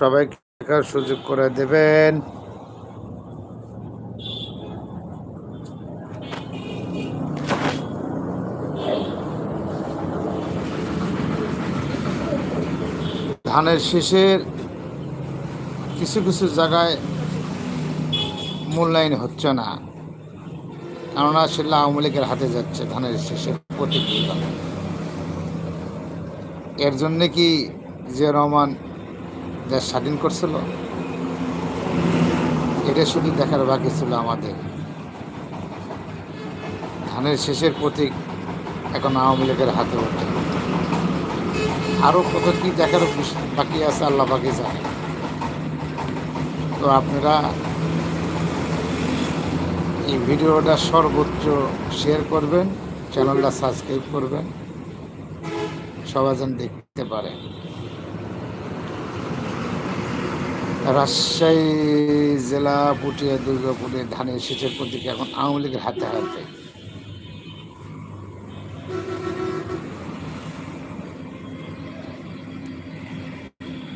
সবাইকে দেখার সুযোগ করে দেবেন। ধানের শেষের কিছু কিছু জায়গায় মূল্যায়ন হচ্ছে না, কেননা সেটা আওয়ামী লীগের হাতে যাচ্ছে ধানের শেষের প্রতিক্রিয়া এর জন্য কি যে রহমান দেশ স্বাধীন করছিল, এটা শুধু দেখার বাকি ছিল আমাদের। ধানের শেষের প্রতীক এখন আওয়ামী লীগের হাতে ওঠে। আরও কত কি দেখার বাকি আছে আল্লাহ বাকি জানে। তো আপনারা এই ভিডিওটা সর্বোচ্চ শেয়ার করবেন, চ্যানেলটা সাবস্ক্রাইব করবেন, সবাই যেন দেখতে পারে। রাজশাহী জেলা পুটিয়া দুর্গাপুরে ধানের সেচের প্রতীক এখন আওয়ামী লীগের হাতে হাতে।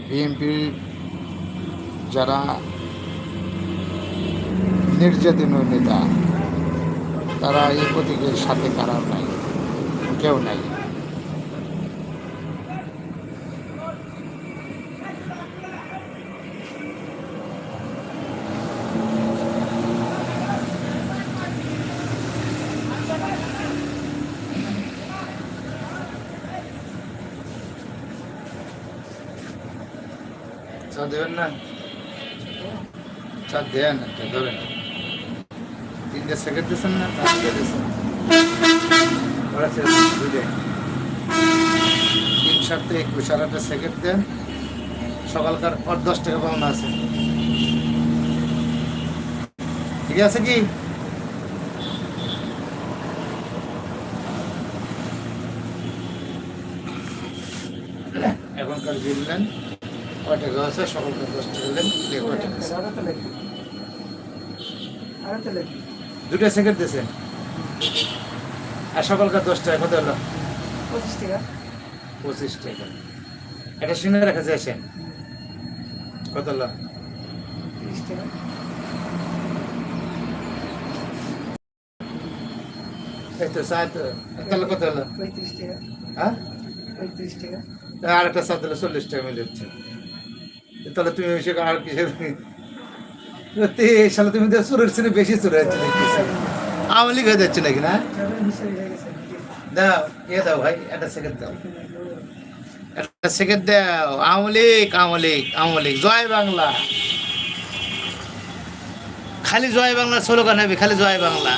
বিএনপির যারা নির্যাতনীয় নেতা, তারা এই প্রতীকের সাথে কারার নাই? কেউ নাই। চা দেবেন না? চা ধরেন। তিনটে সেকেন্ড দিয়েছেন না তিন সাতটা একুশ, আর একটা সেকেন্ড দেন। সকালকার পর দশ টাকা পাওনা আছে। ঠিক আছে কি? এখনকার বিল দেন কয় টাকা আছে? সকালকার দশ টাকা দেন দিয়ে কয় আছে? দুটো সেকেন্ড দিয়েছেন আর সকালকার দশ টাকা কত হলো? পঁচিশ টাকা। পঁচিশ টাকা। এটা শুনে রাখা যাচ্ছেন কত হলো? তিরিশ টাকা। এই তো তাহলে কত হলো? পঁয়ত্রিশ টাকা। হ্যাঁ? পঁয়ত্রিশ টাকা। আর একটা দিলে চল্লিশ টাকা মিলে হচ্ছে। তাহলে তুমি এসে আর কিসের সালে তুমি চুরের চেনে বেশি চুরে যাচ্ছে আওয়ামী লীগ হয়ে যাচ্ছে নাকি না? দাও এ দাও ভাই, একটা সেকেন্ড দাও। একটা সেকেন্ড দাও। আওয়ামী লীগ আওয়ামী লীগ আওয়ামী লীগ, জয় বাংলা। খালি জয় বাংলা স্লোগান হবে, খালি জয় বাংলা।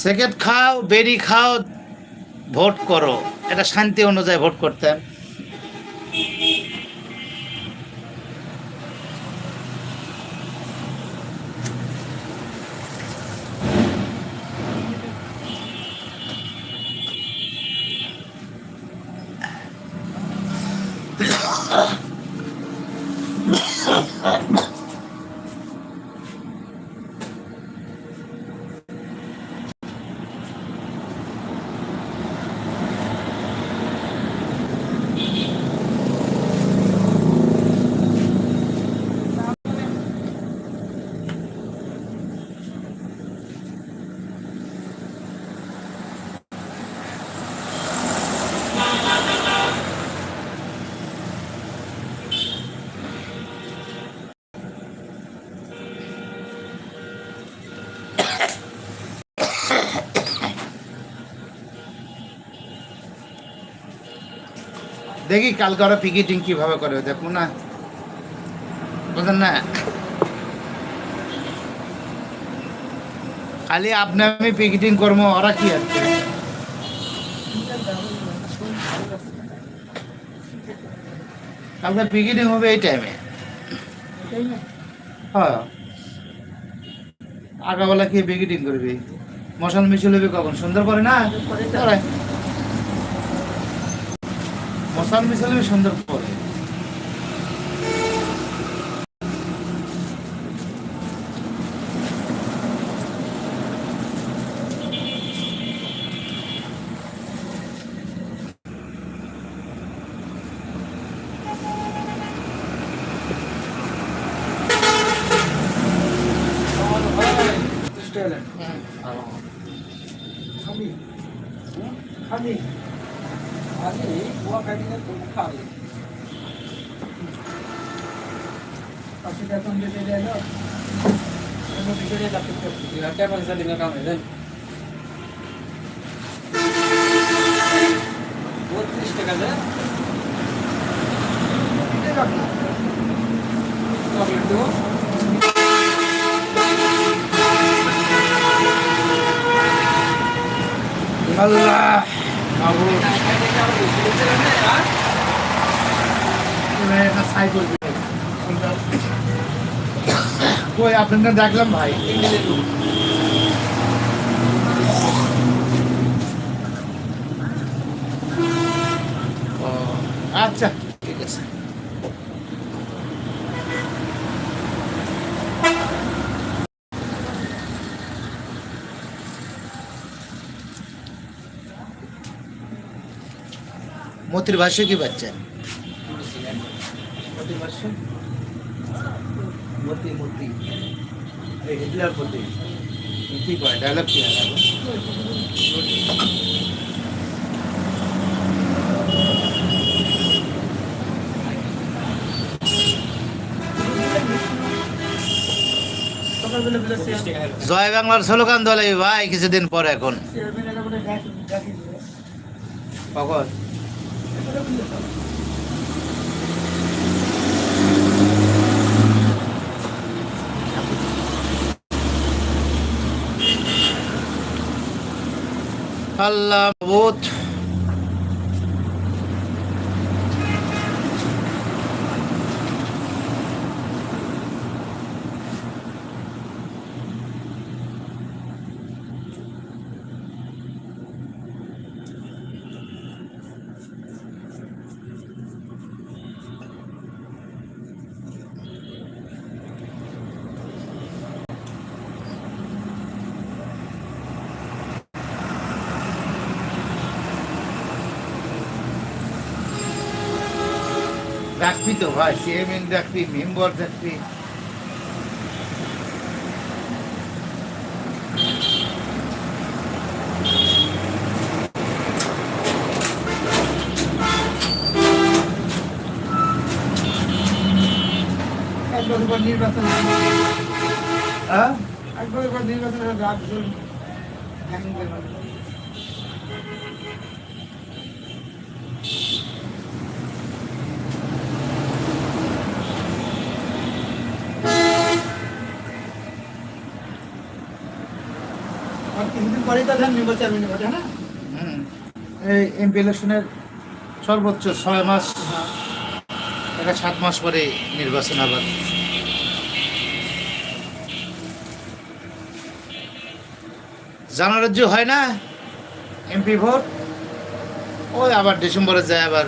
সেকেন্ড খাও বেরি খাও ভোট করো। এটা শান্তি অনুযায়ী ভোট করতেন দেখি কালকে ওরা পিকেটিং কীভাবে করে দেখব না। বুঝলেন না? খালি আপনি আমি পিকেটিং করব ওরা কি আছে কালকে পিকেটিং হবে এই টাইমে হ্যাঁ। আগাবেলা কি পিকেটিং করবি? মশাল মিছিল হবে কখন? সুন্দর করে না করে। মশাল সুন্দর হবে সুন্দর করে টয়লেট খালি খালি আগে কুয়া কাটিলে খুব খালি পাশে এখন যেতে গেল এমন ভিতরে লাগতে ইহাতে পয়সা দিনে কাম হয় বত্রিশ টাকা দেয় চকলেট দেবো আল্লাহ মাবুদ একটা সাইকেল কই আপনাকে দেখলাম ভাই আচ্ছা ঠিক আছে মতির ভাষ্য কি পাচ্ছেন মতি মতি এই হিটলার প্রতি কি কয় ডায়লগ কি হয় এখন? সকালবেলা বেলা বত্রিশ টাকা হলো। জয় বাংলার স্লোগান দলে ভাই কিছুদিন পর এখন। আল্লাহ ডাকবি তো ভাই চেয়ারম্যান ডাকবি মেম্বার ডাকবি এক বছর পর নির্বাচন। হ্যাঁ নির্বাচন হবে, আর কিছুদিন পরেই তো ধান নির্বাচন হবে না এই এমপি ইলেকশনের সর্বোচ্চ ছয় মাস, এটা সাত মাস পরে নির্বাচন আবার। জানুয়ারির যে হয় না, এমপি ভোট, ওই আবার ডিসেম্বরে যায় আবার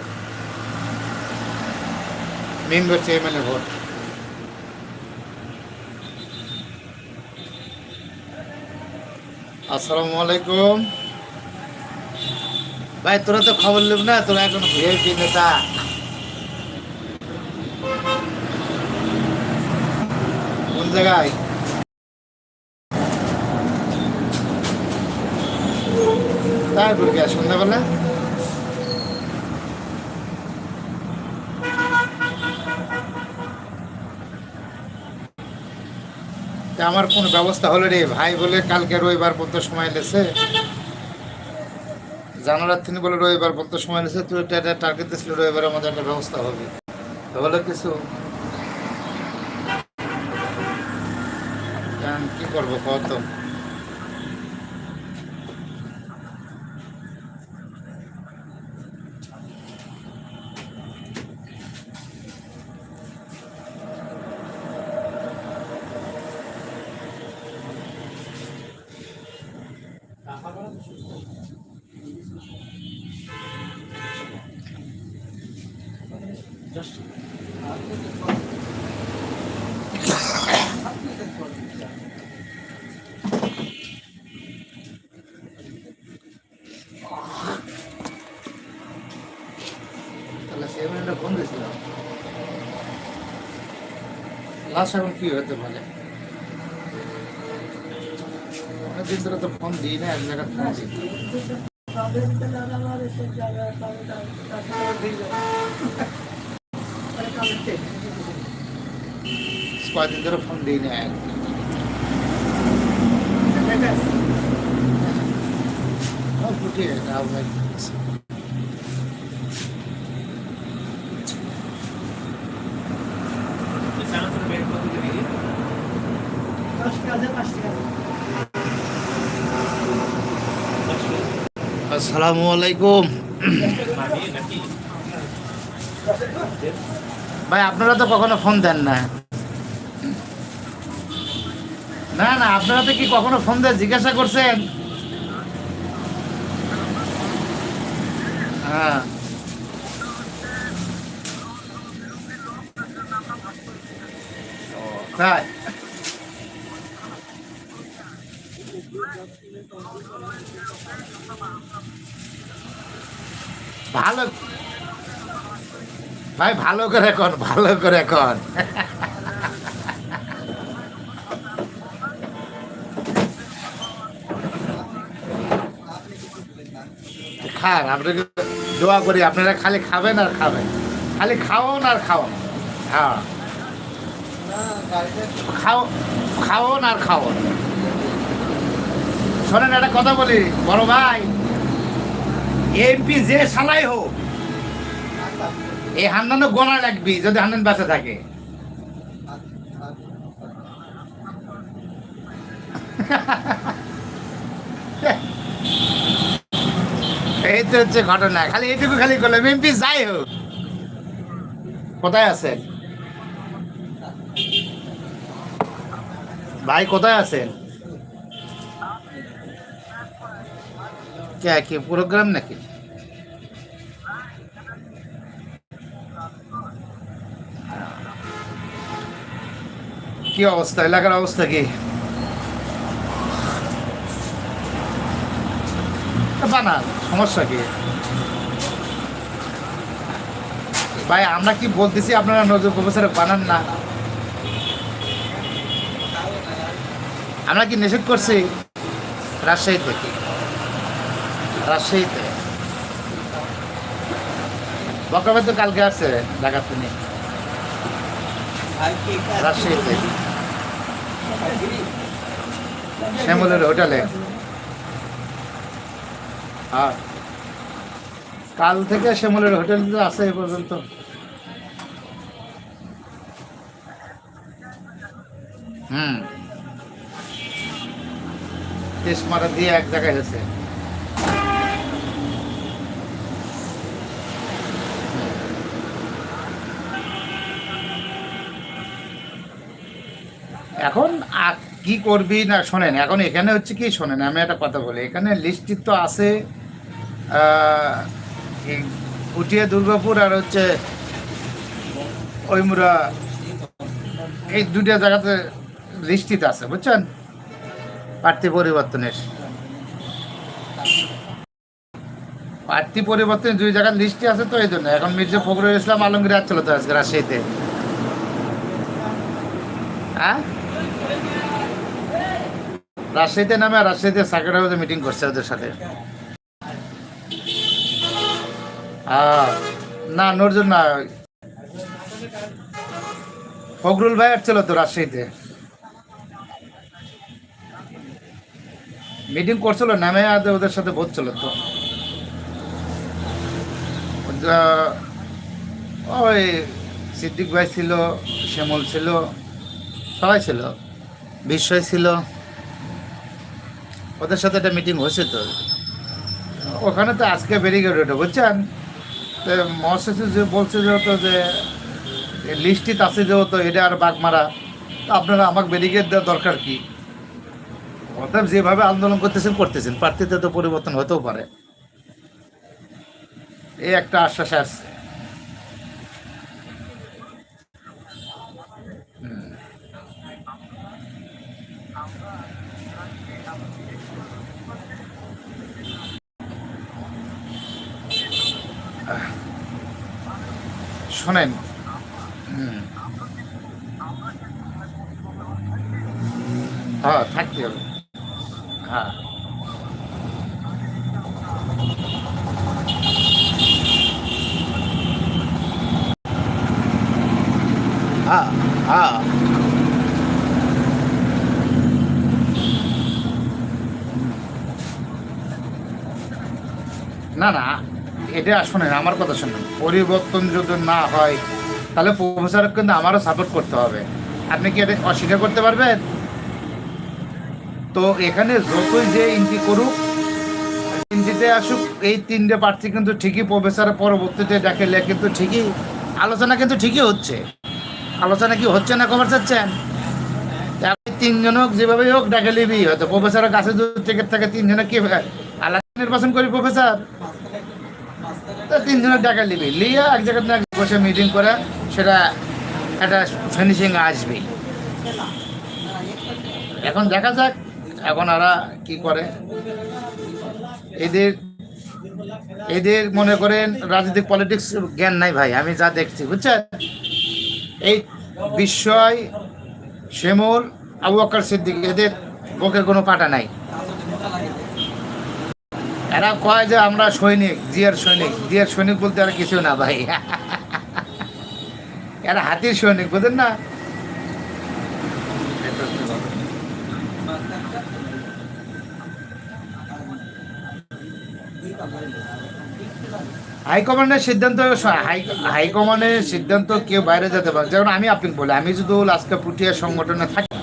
মেম্বার চেয়ারম্যানের ভোট। আসসালামু আলাইকুম। ভাই, তোরা তো খবর লিব না, তোরা এখন ভিআইপি নেতা? কোন জায়গায়? তাই কি সন্ধ্যাবেলা? আমার কোন ব্যবস্থা হলো রে ভাই বলে কালকে রবিবার পর্যন্ত সময় লেছে জানালার তিনি বলে রবিবার পর্যন্ত সময় লেছে তুই একটা টার্গেট দিয়েছিল রবিবার আমাদের একটা ব্যবস্থা হবে। তাহলে হলো কিছু। কি করব কত লাস্ট এখন কি হতে পারে? অনেকদিন ধরে তো ফোন দিই না এক জায়গায় ফোন দিই ঠিক আছে ঠিক আছে আপনার দশ ঠিক আছে পাঁচ ঠিক আছে আসসালামু আলাইকুম ভাই, আপনারা তো কখনো ফোন দেন না। না না, আপনারা তো কি কখনো ফোন দিয়ে জিজ্ঞাসা করছেন? হ্যাঁ। তাই ভালো ভাই, ভালো করে কর, ভালো করে কর। খান আপনাকে দোয়া করি, আপনারা খালি খাবেন আর খাবেন। খালি খাওয়ান আর খাওয়ান হ্যাঁ। খাও খাওয়ান আর খাওয়ান শোনেন, একটা কথা বলি, বড় ভাই। এমপি যে সালাই হোক এই হান্নানো গোনা লাগবি যদি হান্নান বাসে থাকে। এই তো হচ্ছে ঘটনা, খালি এইটুকু খালি করলাম, এমপি যাই হোক। কোথায় আছেন? ভাই কোথায় আছেন? কে, কি প্রোগ্রাম নাকি? কি অবস্থা? এলাকার অবস্থা কি? বানান সমস্যা কি? ভাই আমরা কি বলতেছি আপনারা নজর প্রফেসর বানান না? আমরা কি নিষেধ করছি? রাজশাহী থেকে রাজশাহীতে। বকাবে তো কালকে আছে ঢাকা তিনি রাজশাহীতে। শ্যামলের হোটেলে আর কাল থেকে শ্যামলের হোটেল আছে এ পর্যন্ত। হুম। তেসমারা দিয়ে এক জায়গায় হয়েছে এখন কি করবি না, শোনেন, এখন এখানে হচ্ছে কি, শোনেন, আমি একটা কথা বলি, এখানে লিস্টিত তো আছে উটিয়া দুর্গাপুর আর হচ্ছে ওইমুরা এই দুটা জায়গাতে লিস্টিত আছে, বুঝছেন? প্রার্থী পরিবর্তনের। প্রার্থী পরিবর্তনের দুই জায়গার লিস্টে আছে তো এই জন্য এখন মির্জা ফখরুল ইসলাম আলমগীর আসছিল তো আজকে রাজশাহীতে। হ্যাঁ? রাজশাহীতে নামে আর রাজশাহীতে হাউসে মিটিং করছে ওদের সাথে। না নজর না, ফখরুল ভাই আসছিল তো রাজশাহীতে। মিটিং করছিল, নামে আদে ওদের সাথে বলছিল তো। ওই সিদ্দিক ভাই ছিল, শ্যামল ছিল। সবাই ছিল, বিস্ময় ছিল। ওদের সাথে একটা মিটিং হয়েছে তো। ওখানে তো আজকে গেল ওটা বুঝছেন? তো মহাসচিব যে বলছে যেহেতু যে লিস্টিত আছে যেহেতু এটা আর বাঘ মারা আপনারা আমাকে ব্যারিকেড দেওয়ার দরকার কি? অতএব যেভাবে আন্দোলন করতেছেন করতেছেন। প্রার্থীতে তো পরিবর্তন হতেও পারে। এই একটা আশ্বাস আসছে শোনেন হুম। হ্যাঁ থাকতে হবে হ্যাঁ হ্যাঁ হ্যাঁ না না এটা শোনেন, আমার কথা শোনেন। পরিবর্তন যদি না হয়, তাহলে প্রফেসর কিন্তু আমারও সাপোর্ট করতে হবে। আপনি কি এটা অস্বীকার করতে পারবেন? তো এখানে যতই যে ইন্টি করুক ইন্টিতে আসুক, এই তিনটে প্রার্থী কিন্তু ঠিকই প্রফেসর পরবর্তীতে ডাকেলে কিন্তু ঠিকই, আলোচনা কিন্তু ঠিকই হচ্ছে। আলোচনা কি হচ্ছে না খবর চাচ্ছেন? তিনজন হোক, যেভাবেই হোক ডাকে নিবি। হয়তো প্রফেসরের কাছে থাকে, তিনজনে কি আলাদা নির্বাচন করি প্রফেসর? তা তিনজনের টাকা নিবি। লিয়ে এক জায়গাতে এক বসে মিটিং করে সেটা একটা ফিনিশিং আসবেই। এখন দেখা যাক, এখন ওরা কি করে। এদের এদের মনে করেন রাজনৈতিক পলিটিক্স জ্ঞান নাই ভাই, আমি যা দেখছি, বুঝছেন? এই বিস্ময়, শ্যামল, আবু আকার সিদ্দিক, এদের বুকে কোনো পাটা নাই। এরা কয় যে আমরা সৈনিক, জিয়ার সৈনিক। জিয়ার সৈনিক বলতে আর কিছু না ভাই। এরা হাতির সৈনিক, বুঝেন না? হাইকমান্ডের সিদ্ধান্ত হাই- হাইকমান্ডের সিদ্ধান্ত কেউ বাইরে যেতে পারে যেমন আমি আপনি বলি, আমি যদি আজকে পুটিয়া সংগঠনে থাকি,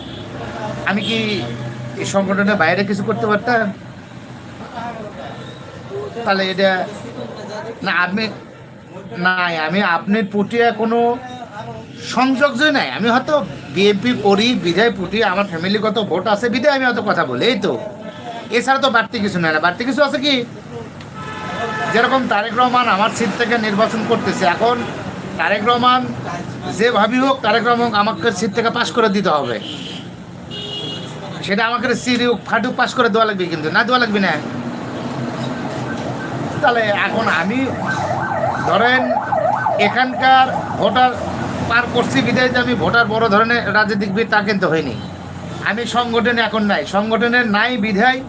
আমি কি এই সংগঠনের বাইরে কিছু করতে পারতাম? তাহলে এটা না, আপনি নাই আমি আপনি পুটিয়া কোনো সংযোগ যে নাই। আমি হয়তো বিএনপি করি, বিধায় পুটি, আমার ফ্যামিলিগত ভোট আছে, বিধায় আমি হয়তো কথা বলি, এই তো। এছাড়া তো বাড়তি কিছু নাই না। বাড়তি কিছু আছে কি? যেরকম তারেক রহমান আমার সিট থেকে নির্বাচন করতেছে, এখন তারেক রহমান যে ভাবি হোক, তারেক রহমান আমাকে সিট থেকে পাশ করে দিতে হবে। সেটা আমাকে সিট ফাটুক পাশ করে দেওয়া লাগবে কিন্তু। না দেওয়া লাগবে না। তাহলে এখন আমি ধরেন এখানকার ভোটার পার করছি বিদায় যে আমি ভোটার বড় ধরনের রাজনীতিবিদ তা কিন্তু হয়নি। আমি সংগঠনে এখন নাই, সংগঠনের নাই বিধায়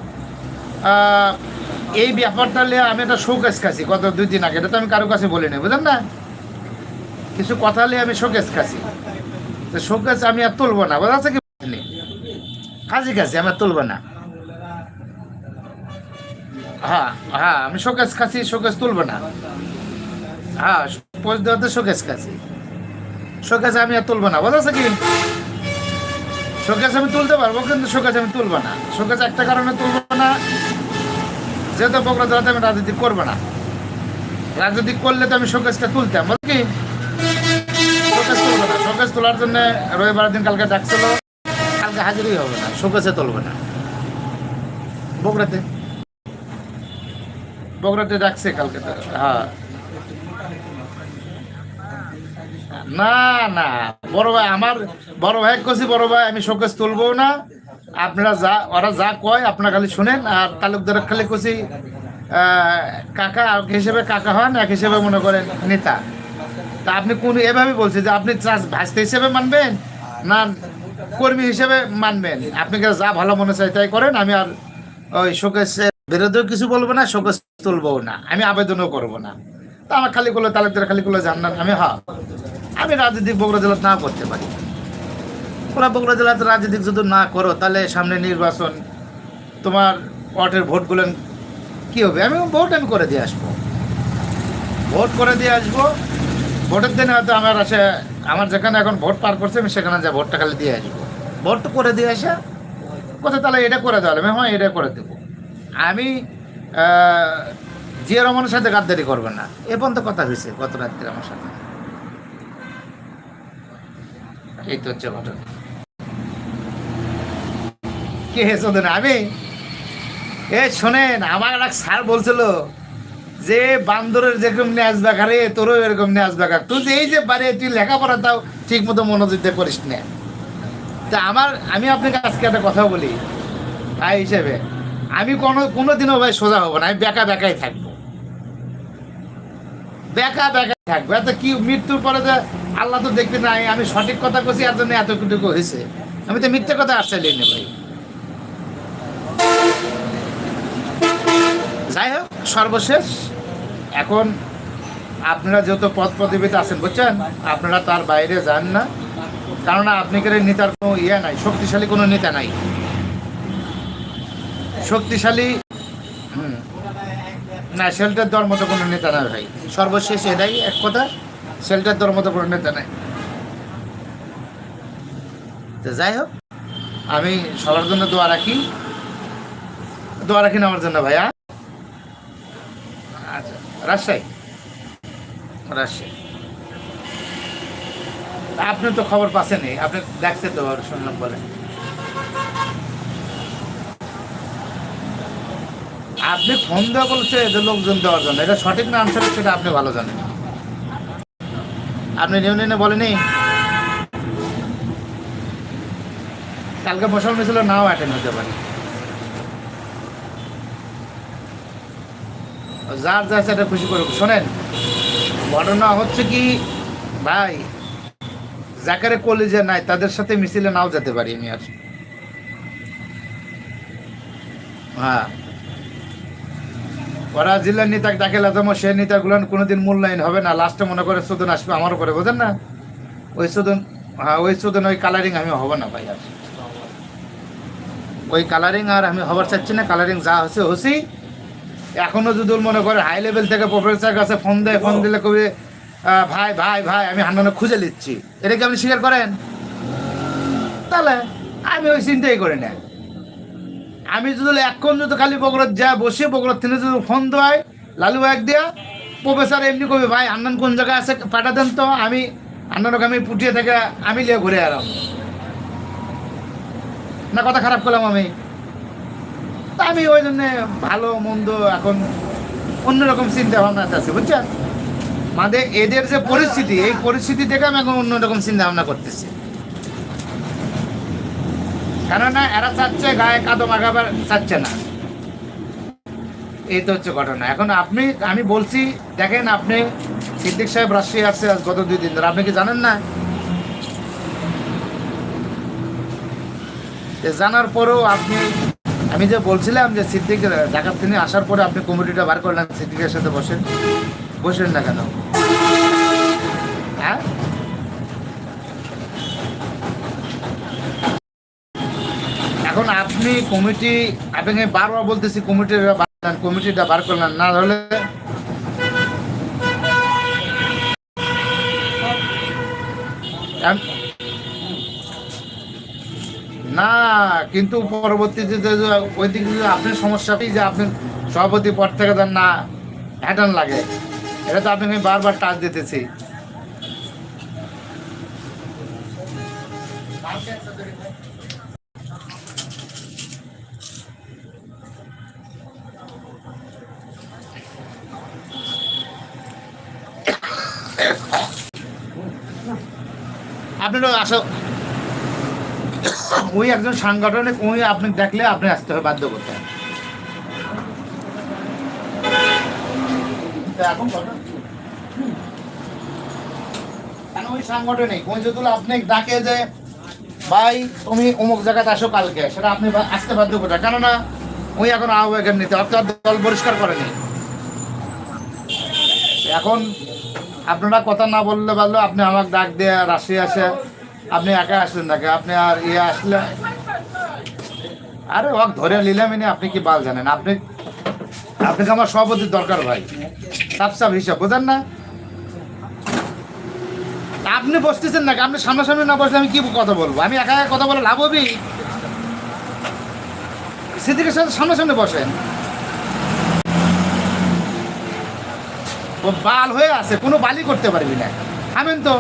এই ব্যাপারটা নিয়ে আমি একটা শোকেস খাচ্ছি গত দুই দিন আগে, এটা তো আমি কারও কাছে বলি বলিনি, বুঝলেন না? কিছু কথা নিয়ে আমি শোকেস খাচ্ছি। তো শোকেস আমি আর তুলবো না, বোঝা যাচ্ছে কি? খাসি খাসি আমি আর তুলবো না। হ্যাঁ হ্যাঁ আমি শোকেস খাসি, শোকেস তুলবো না। হ্যাঁ পোস্ট দেওয়াতে শোকেস খাসি। শোকেস আমি আর তুলবো না, বোঝা কি? শোকেস আমি তুলতে পারব, কিন্তু শোকেস আমি তুলবো না। শোকেস একটা কারণে তুলবো না, যেহেতু বকরা জেলাতে আমি রাজনীতি করব না। রাজনীতি করলে তো আমি শোকেসটা তুলতাম বল কি? শোকেস তুলবো না। শোকেস তোলার জন্য রবিবার দিন কালকে ডাকছিল, কালকে হাজিরই হবে না, শোকেসে তুলবে না। বকরাতে। বকরাতে ডাকছে কালকে হ্যাঁ। না না, বড় ভাই, আমার বড় ভাই কছি বড় ভাই, আমি শোকেস তুলবো না। আপনারা যা, ওরা যা কয়, আপনারা খালি শুনেন। আর তালুকদার খালি কছি কাকা এক হিসেবে কাকা হন, এক হিসেবে মনে করেন নেতা। তা আপনি কোন, এভাবে বলছে যে আপনি চাষ ভাসতে হিসেবে মানবেন না কর্মী হিসেবে মানবেন? আপনি যা ভালো মনে চাই তাই করেন? আমি আর ওই শোকেসের বিরোধেও কিছু বলব না, শোকেস তুলবো না, আমি আবেদনও করব না। তা আমার খালি করল তালুকদার খালি করল জান্নাত আমি হ্যাঁ আমি রাজনীতিক বগুড়া জেলাতে না করতে পারি। ওরা বগুড়া জেলাতে রাজনীতিক যদি না করো, তাহলে সামনে নির্বাচন, তোমার ওয়ার্ডের ভোটগুলো কি হবে? আমি ভোট আমি করে দিয়ে আসব। ভোট করে দিয়ে আসব। ভোটের দিনে হয়তো আমার আসে, আমার যেখানে এখন ভোট পার করছে, আমি সেখানে যা ভোটটা খালি দিয়ে আসব। ভোট তো করে দিয়ে আসা কোথায় তাহলে এটা করে দেওয়া আমি হ্যাঁ এটা করে দেবো। আমি জিয়া রহমানের সাথে গাদ্দারি করবে না। এ পর্যন্ত কথা হয়েছে গত রাত্রে আমার সাথে। এই তো হচ্ছে ঘটনা। কে হেসে না আমি? এ শোনেন, আমার এক স্যার বলছিল যে, বান্দরের যেরকম ন্যাস বেকারে তোরও এরকম ন্যাস বেকার তুই যে, এই যে পারে তুই লেখাপড়া তাও ঠিক মতো মনোযোগ দিয়ে করিস না। তা আমার, আমি আপনাকে আজকে একটা কথা বলি। ভাই হিসেবে আমি কোনো কোনো দিনও ভাই সোজা হব না, আমি বেকা বেকাই থাকব। বেকা বেকা থাকব। এত কি মৃত্যুর পরে যে আল্লাহ তো দেখবে নাই আমি সঠিক কথা কছি আর জন্য এতটুকু হয়েছে আমি তো মিথ্যে কথা আসছে নেই ভাই। যাই হোক, সর্বশেষ, এখন আপনারা যেহেতু পদ পদবিতে আছেন, বুঝছেন? আপনারা তার বাইরে যান না। কারণ আপনি করে নেতার কোনো ইয়ে নাই, শক্তিশালী কোনো নেতা নাই। শক্তিশালী। না, শেল্টার দেওয়ার মতো কোনো নেতা নাই ভাই। সর্বশেষ এটাই এক কথা, শেল্টার দেওয়ার মতো কোনো নেতা নাই। তো যাই হোক, আমি সবার জন্য দোয়া রাখি। দোয়া রাখেন আমার জন্য ভাইয়া আচ্ছা রাজশাহী? রাজশাহী। আপনি তো খবর পাচ্ছেনই, আপনি দেখছেন তো, শুনলাম বলে। আপনি ফোন দেওয়া বলছে যে লোকজন দেওয়ার জন্য। এটা সঠিক না আনসার সেটা আপনি ভালো জানেন। আপনি ইউনিয়নে বলেনি কালকে বসাল মিছিল নাও অ্যাটেন্ড হতে পারে। যার যা সেটা খুশি করুক। শোনেন, ঘটনা হচ্ছে কি, ভাই, যাকারে কলেজে নাই, তাদের সাথে মিছিলে নাও যেতে পারি আমি আর হ্যাঁ। ওরা জেলার নেতাকে ডাকে লাজাম সে নেতাগুলো কোনোদিন মূল্যায়ন হবে না লাস্টে মনে করে সুদন আসবে আমার উপরে বোঝেন না? ওই সুদন হ্যাঁ ওই সুদন, ওই কালারিং আমি হব না ভাই আর। ওই কালারিং আর আমি হবার চাচ্ছি না কালারিং যা হচ্ছে হসি এখনও যদি মনে করে হাই লেভেল থেকে প্রফেসর কাছে ফোন দেয় ফোন দিলে কবি ভাই ভাই ভাই, আমি হান্নানো খুঁজে নিচ্ছি। এটা কি আপনি স্বীকার করেন? তাহলে, আমি ওই চিন্তাই করি না। আমি যদি এখন যদি খালি বগুড়ার যা বসে বগুড়ার থেকে যদি ফোন দেয়, লালু এক দিয়া, প্রফেসর এমনি কবি ভাই, আন্নান কোন জায়গায় আছে, পাঠা দেন তো, আমি আন্নানকে আমি পুটিয়ে থেকে, আমি লিয়ে ঘুরে এলাম। না, কথা খারাপ করলাম আমি। তা আমি ওই জন্যে ভালো, মন্দ, এখন অন্যরকম চিন্তা ভাবনাতে আছে, বুঝছেন? মানে এদের যে পরিস্থিতি, এই পরিস্থিতি থেকে আমি এখন অন্যরকম চিন্তা ভাবনা করতেছি। কেননা এরা চাচ্ছে গায়ে কাদো মাখাবার, চাচ্ছে না। এই তো হচ্ছে ঘটনা। এখন আপনি, আমি বলছি, দেখেন আপনি সিদ্দিক সাহেব রাজশাহী আসছে আজ গত দুই দিন ধরে। আপনি কি জানেন না? জানার পরেও আপনি, আমি যে বলছিলাম যে সিদ্দিক, ঢাকার তিনি আসার পরে আপনি কমিটিটা বার করলেন, সিদ্দিকের সাথে বসেন। বসেন না কেন? হ্যাঁ? এখন আপনি কমিটি, আপনাকে বারবার বলতেছি কমিটিটা বার কমিটিটা বার করলেন না হলে না, কিন্তু পরবর্তীতে ওই দিকে যে আপনার সমস্যাটি যে আপনি সভাপতি পদ থেকে দেন না হ্যাটান লাগে। এটা তো আপনাকে বারবার টাচ দিতেছি। আপনারও আসা। ওই একজন সাংগঠনিক ওই আপনি দেখলে আপনি আসতে হবে, বাধ্য করতে আপনি ডাকে যে, ভাই, তুমি অমুক আসো কালকে সেটা আপনি আসতে বাধ্য কেননা এখন আপনার পরিষ্কার করেনি। এখন আপনারা কথা না বললে পারল আপনি আমাকে ডাক দিয়ে রাশি আসে, আপনি একা আসলেন নাকি? আপনি আর ইয়ে আসলে? আরে ওকে ধরে নিলাম এনে আপনি কি বাল জানেন? আপনি, আপনাকে আমার সভাপতির দরকার ভাই। সাপ সাফ হিসাব, বোঝেন না? আপনি বসতেছেন নাকি? আপনি সামনাসামনি না বসলে আমি কি কথা বলব? আমি একা একা কথা বলে লাভ হবি? সিদ্দিকের সাথে সামনাসামনি বসেন। ও বাল হয়ে আছে কোনো বালি করতে পারবি না। থামেন তো।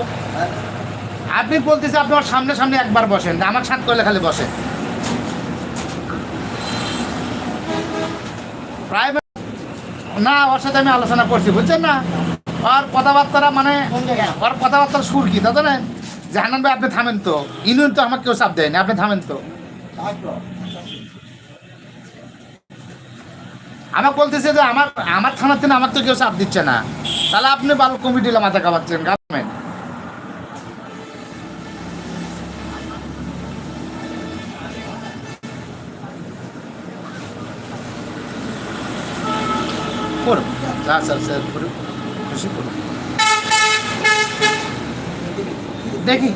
আপনি বলতেছে আপনি ওর সামনে সামনে একবার বসেন আমার সাত করলে খালি বসে। প্রায় না ওর সাথে আমি আলোচনা করছি বুঝছেন না? ওর কথাবার্তারা মানে ওর কথাবার্তার সুর কি তা জানেন? জাহানান ভাই আপনি থামেন তো। ইউনিয়ন তো আমাকে কেউ চাপ দেয়নি আপনি থামেন তো। আমাকে বলতেছে যে আমার আমার থানার থেকে আমার তো কেউ চাপ দিচ্ছে না। তাহলে আপনি বাল কমিটিলে মাথা কামাচ্ছেন গভর্নমেন্ট করুন দেখি।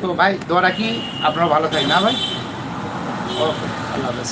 তো ভাই, দোয়া রাখি আপনারা ভালো থাকেন, না ভাই? ওকে, আল্লাহ হাফেজ।